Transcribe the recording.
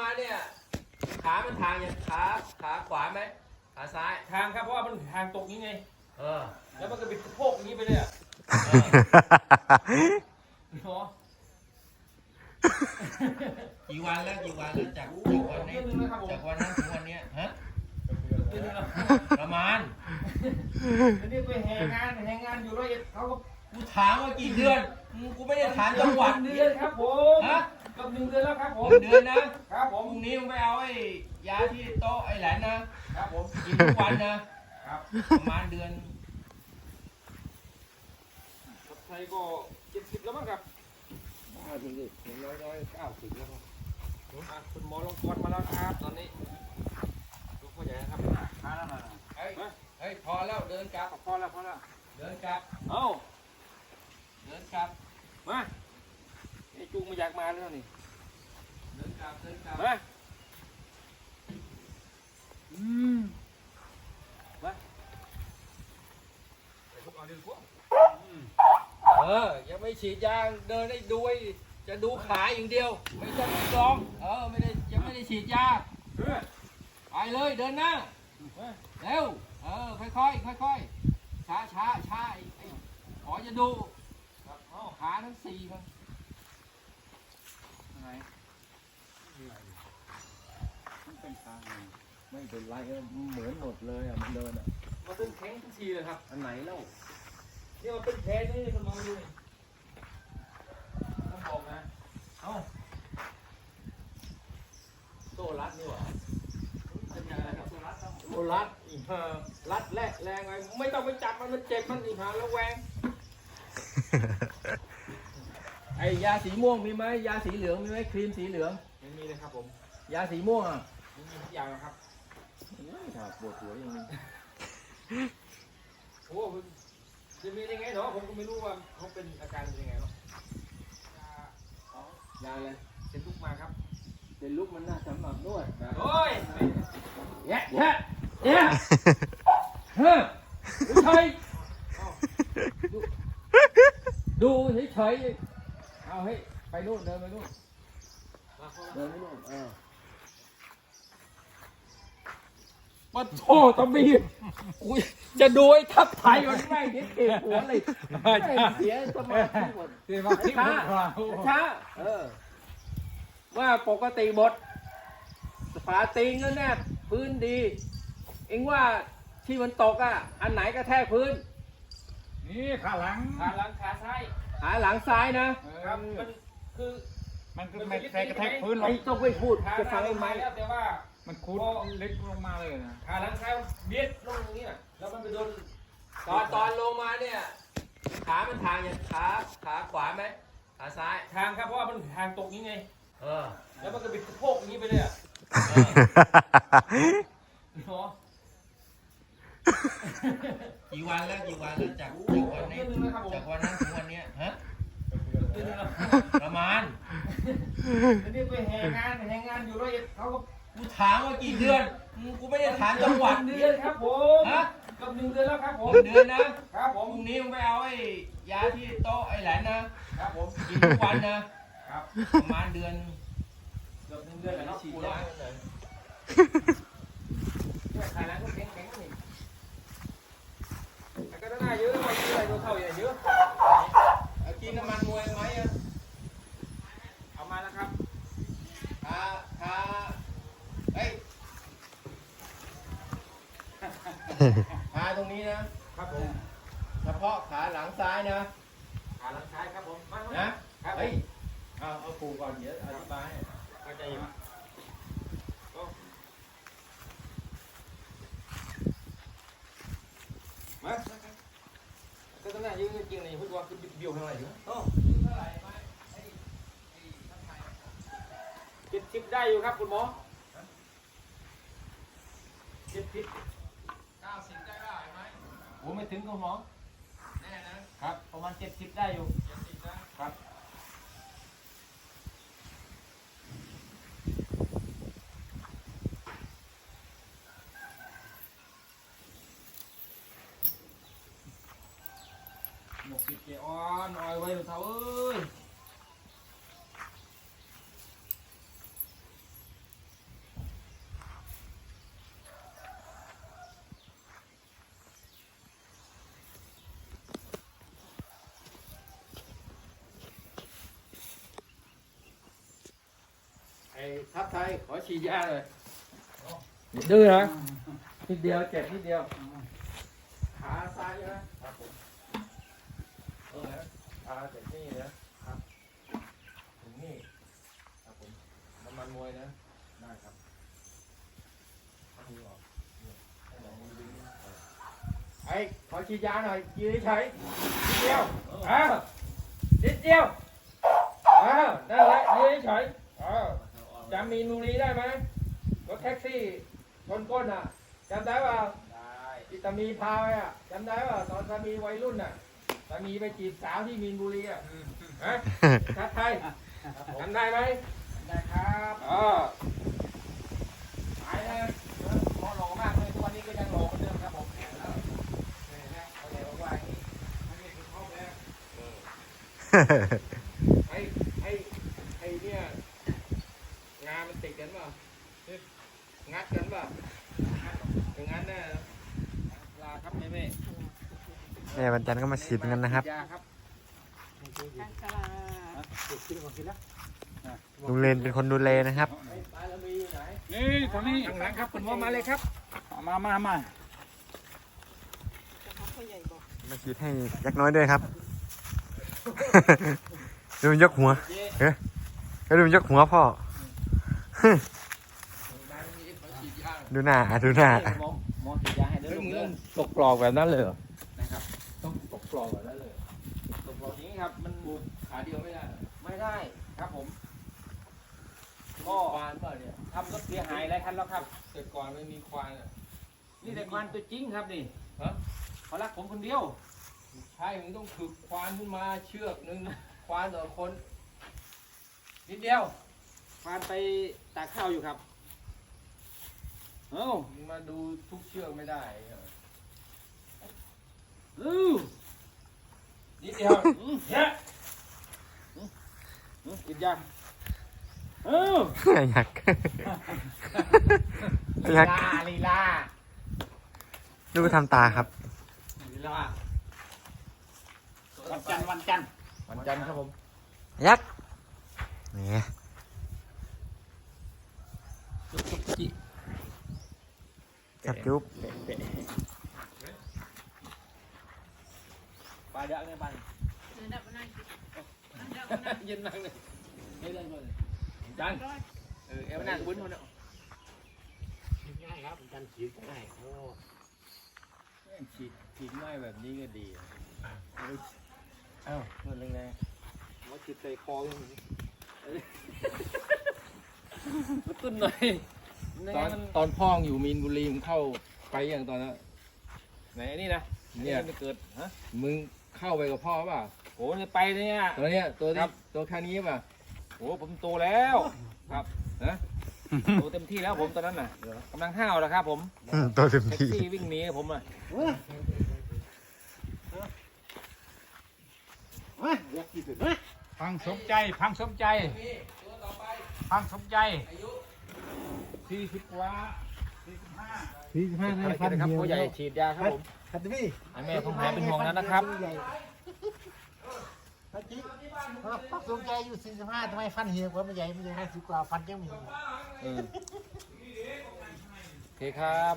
มาเนี่ย ขามันทางยังขาขาขวาไหมขาซ้าย ทางครับเพราะว่ามันทางตกนี้ไง เออ แล้วมันก็บิดสะโพกอย่างนี้ไปเลยอะเออเนาะกี่วันแล้วกี่วันแล้วจากจากวันนี้จากวันนั้นถึงวันเนี้ยฮะเดือนหนึงแล้วประมาณแล้วนี่ไปแห่งานแห่งานอยู่ร้อยเอ็ดเขาก็กูถามว่ากี่เดือนอืมกูไม่ได้ถามจังหวัดเดือนครับผมฮะ กับหนึ่งเดือนแล้วครับผมเดือนนะ ครับผพม รุ่งนี้มึงไปเอาไอ้ยาที่โต๊ะไอ้แหลนนะ ครับผม กินทุกวันนะ ครับ ประมาณเดือนคนไทยก็เจ็ดสิบแล้วมั้งครับเอาถึงดิอย่างน้อยๆเก้าสิบแล้วครับอะคุณหมอลงกรมาแล้วครับตอนนี้ดูพ่อใหญ่นะครับเฮ้ย เฮ้ย พอแล้วเดินกลับ พอแล้วพอแล้ว เดินกลับ เอ้า เดินกลับ มาไอ้ จูงมาอยากมาแล้วนี่เดินกลับเดินกลับมาอืมมาไอ้พวกเอาเดี๋ยวพวกเออ ยังไม่ฉีดยาเดินได้ดูไอ้จะดูขาอย่างเดียว ไม่ใช่กรอง เออ ไม่ได้ยังไม่ได้ฉีดยาเออไปเลยเดินหน้ามาเร็ว เออ ค่อยๆค่อยๆช้าช้าช้าไอ้ไอ้ขอจะดูครับเอ้าขาทั้งสี่มันไหน มันเป็นทางไม่เป็นไรเหมือนหมดเลยอะมันเดินอะมาเป็นแข็งทุกทีเลยครับ อันไหนเล่าเนี่ยมันเป็นแผลนี่คุณมองดูต้องบอกนะเอ้าโซ่รัดนี่หว่าเป็นยังไงครับโซ่รัดครับโอ้รัดอีกเออรัดแรกแรงไงไม่ต้องไปจับมันมันเจ็บมันอีกหาแล้วแวงไอ้ยาสีม่วงมีไหมยาสีเหลืองมีไหมครีมสีเหลือง ม่มีเลยครับผมยาสีม่วงอะไม่มีทุกอย่างนะครับครับปวดหัวยังมีโอ้มันจะมีได้ไงเนาะผมก็ไม่รู้ว่าเขาเป็นอาการเป็นยังไงเนาะยาอ๋อยาอะไรเซ็นทุกมาครับเป็นลูกมันน่าสำหรับนวดนะโอ้ยแยะแยะแยะเฮ้ยดูเฉยดูเฉยๆเอาให้ไปนู่นเดินไปนู่น มาเข้ามา เดินไปนู่นเออ มาโทษตะบีกูจะดูไอ้ทับไทยมันไม่เด็ดเกลียดหัวเลยไม่เสียสมาธิหมดที่ว่าที่ช้าผมว่าช้าเออ ว่าปกติหมดฝาติงแล้วแนบพื้นดี เอ็งว่าที่มันตกอะ อันไหนกระแทกพื้น นี่ขาหลัง ขาหลังขาซ้ายหาหลังซ้ายนะครับมันคือ มันก็ไม่ใช่กระแทกพื้นหรอกไอ้ต้องไม่พูดขาจะหฟัน้างไอ้ลงไหมมาแล้วแต่ว่า มันคุดเล็กลงมาเลยนะขาหลังซ้ายมันเบียดลงอย่างนี้น่ะแล้วมันไปโดนตอนตอนลงมาเนี่ย ขามันทางยังขาขาขวาไหมขาซ้ายทางครับเพราะว่ามันทางตกนี้ไง เออ แล้วมันก็บิดสะโพกอย่างนี้ไปเลยอะเออเนาะกี่วันแล้วกี่วันแล้วจากจากวันนี้เดือนหนึงแล้วครับผมจากวันนั้นถึงวันเนี้ยฮะเดือนหนึงแล้วประมาณ แล้วนี่ไปแห่งานแห่งานอยู่ร้อยเอ็ดเขาก็ กูถามว่ากี่เดือนอืมกูไม่ได้ถามจังหวัดเดือนครับผมฮะกับหนึ่งเดือนแล้วครับผม เดือนนะครับผพม รุ่งนี้มึงไปเอาไอ้ยาที่โต๊ะไอ้แหลนนะครับผมกินทุกวันนะ ครับประมาณเดือนเกือบหนึ่งเดือนแล้วเนาะฉีดปูยาแล้วขาหลังก็แข็งแข็งๆนี่แต่ก็ได้เยอะไม่เยอะตัวเท่าอย่างเยอะ เอากินน้ำมันมวยไหมอะเอามาแล้วครับ ทาทาเฮ้ย ทาตรงนี้นะ ครับผม เฉพาะขาหลังซ้ายนะ ขาหลังซ้ายครับผมมานะ ครับเฮ้ย เอาเอาปูก่อนเดี๋ยวอธิบายให้เข้าใจอยู่มาก็ต้องน่ายืนจริงๆนี่พูดว่าคือเบี้ยวเท่าไหร่อยู่โอ้เท่าไหร่ไหมไอ้ไอ้ทำไมเจ็ดสิบได้อยู่ครับคุณหมอเจ็ดสิบ เก้าสิบได้ได้ไหม โอ้ไม่ถึงคุณหมอแน่นะครับ ประมาณเจ็ดสิบได้อยู่เจ็ดสิบนะครับหมกสิบเจออนออยไว้ดูเท่าเอ้ย อ้ ทัพไทยขอฉีดยาหน่อยดื้อนะนิดเดียวเจ็บนิดเดียวขาซ้ายนะครับผมเออนะขาเจ็บนี่นะครับถึงนี่ครับผมน้ำมันมวยนะได้ครับเอามือออกเนี่ยให้เรามือดึงเออไอ้ขอฉีดยาหน่อยยืนเฉยๆนิดเดียวอ้าวนิดเดียวอ้าวนั่นแหละยืนเฉยๆอ้าว จำมีนบุรีได้ไหมรถแท็กซี่ชนก้นอะจำได้เปล่าได้ที่ตามีพาไปอะจำได้เปล่าตอนตามีวัยรุ่นอะตามีไปจีบสาวที่มีนบุรีอะฮะทักไทยจำได้ไหมได้ครับอ๋อหายนะพอหล่อมากเลยทุกวันนี้ก็ยังหล่อเหมือนเดิมครับผมแข็งแล้วนี่นะเขา งานมันติดกันเปล่างัดกันเปล่าอย่างนั้นแน่นะลาครับแม่แม่แม่วันจันทร์ก็มาฉีดเหมือนกันนะครับยาครับลุงเลนเป็นคนดูแลนะครับไอ้ปลาละมีอยู่ไหนนี่ทางนี้ข้างหลังครับคุณหมอมาเลยครับ มามามามาฉีดให้ยักษ์น้อยด้วยครับ ดูมันยกหัวเฮ้ยแล้วดูมันยกหัวพ่อ ดูหน้าดูหน้าหมอหมอฉีดยาให้เด้อเฮ้ยลูกมึงเด้ต้อองตกปลอกแบบนั้นเลยเหรอนะครับต้องตกปลอกแบบนั้นเลยตกหลอดอย่างนี้ครับ มันปูขาเดียวไม่ได้เหรอไม่ได้ครับผมก็ควานเปล่าเนี่ยทำรถเสียหายหลายคันแล้วครับแต่ก่อนไม่มีควานอะนี่แต่ควานตัวจริงครับนี่ฮะเขารักผมคนเดียวใช่มึงต้องฝึกควานขึ้นมาเชือกหนึ่งควานต่อคนนิดเดียว ควานไปตากข้าวอยู่ครับ เอ้ามึงมาดูทุกเชือกไม่ได้เหรอเอ้านิดเดียวเนี่ยกินยังเอ้ายักษ์ยักษ์ลาลีลาดูทำตาครับลีลาวันจันทร์วันจันทร์วันจันทร์ครับผมยักษ์นี่ จิ จับจุ๊บไปเดี๋ยวเลยไปเย็นนั่งเลยไม่เล่นเลยจันทร์เออเอวหน้าบุ้นมันเนาะง่ายครับจันฉีดง่ายโอ้แม่งฉีดฉีดง่ายแบบนี้ก็ดีอะเอ้าเงินแรงๆว่าฉีดใส่คอยังกระตุ้นหน่อย ตอนตอนพ่องอยู่มีนบุรีมึงเข้าไปอย่างตอนนั้นไหนนี่นะเนี่ยไม่เกิดฮะมึงเข้าไปกับพ่อเปล่าโหเนี่ยไปเนี่ย ตัวเนี้ยตัวคนี้รับ ตัวแค่นี้ป่ะโหผมโตแล้วครับฮะโตเต็มที่แล้วผมตอนนั้นน่ะกำลังห้าวแล้วครับ ผมตัวเต็มแท็กที่ ซี่วิ่งหนีผมอะพังสมใจ พังสมใจ พังสมใจ สี่สิบกว่าสี่สิบห้าสี่สิบห้าอะไรกันนะครับผู้ใหญ่ฉีดยาครับผมคัตพี่ให้แม่ผมหายเป็นห่วงแล้วนะครับพัจิพังสมใจอยู่สี่สิบห้าทำไมฟันเหี่ยวกว่าไม่ใหญ่ไม่ใหญ่ห้าสิบกว่าฟันยังมีเออโอเคครับ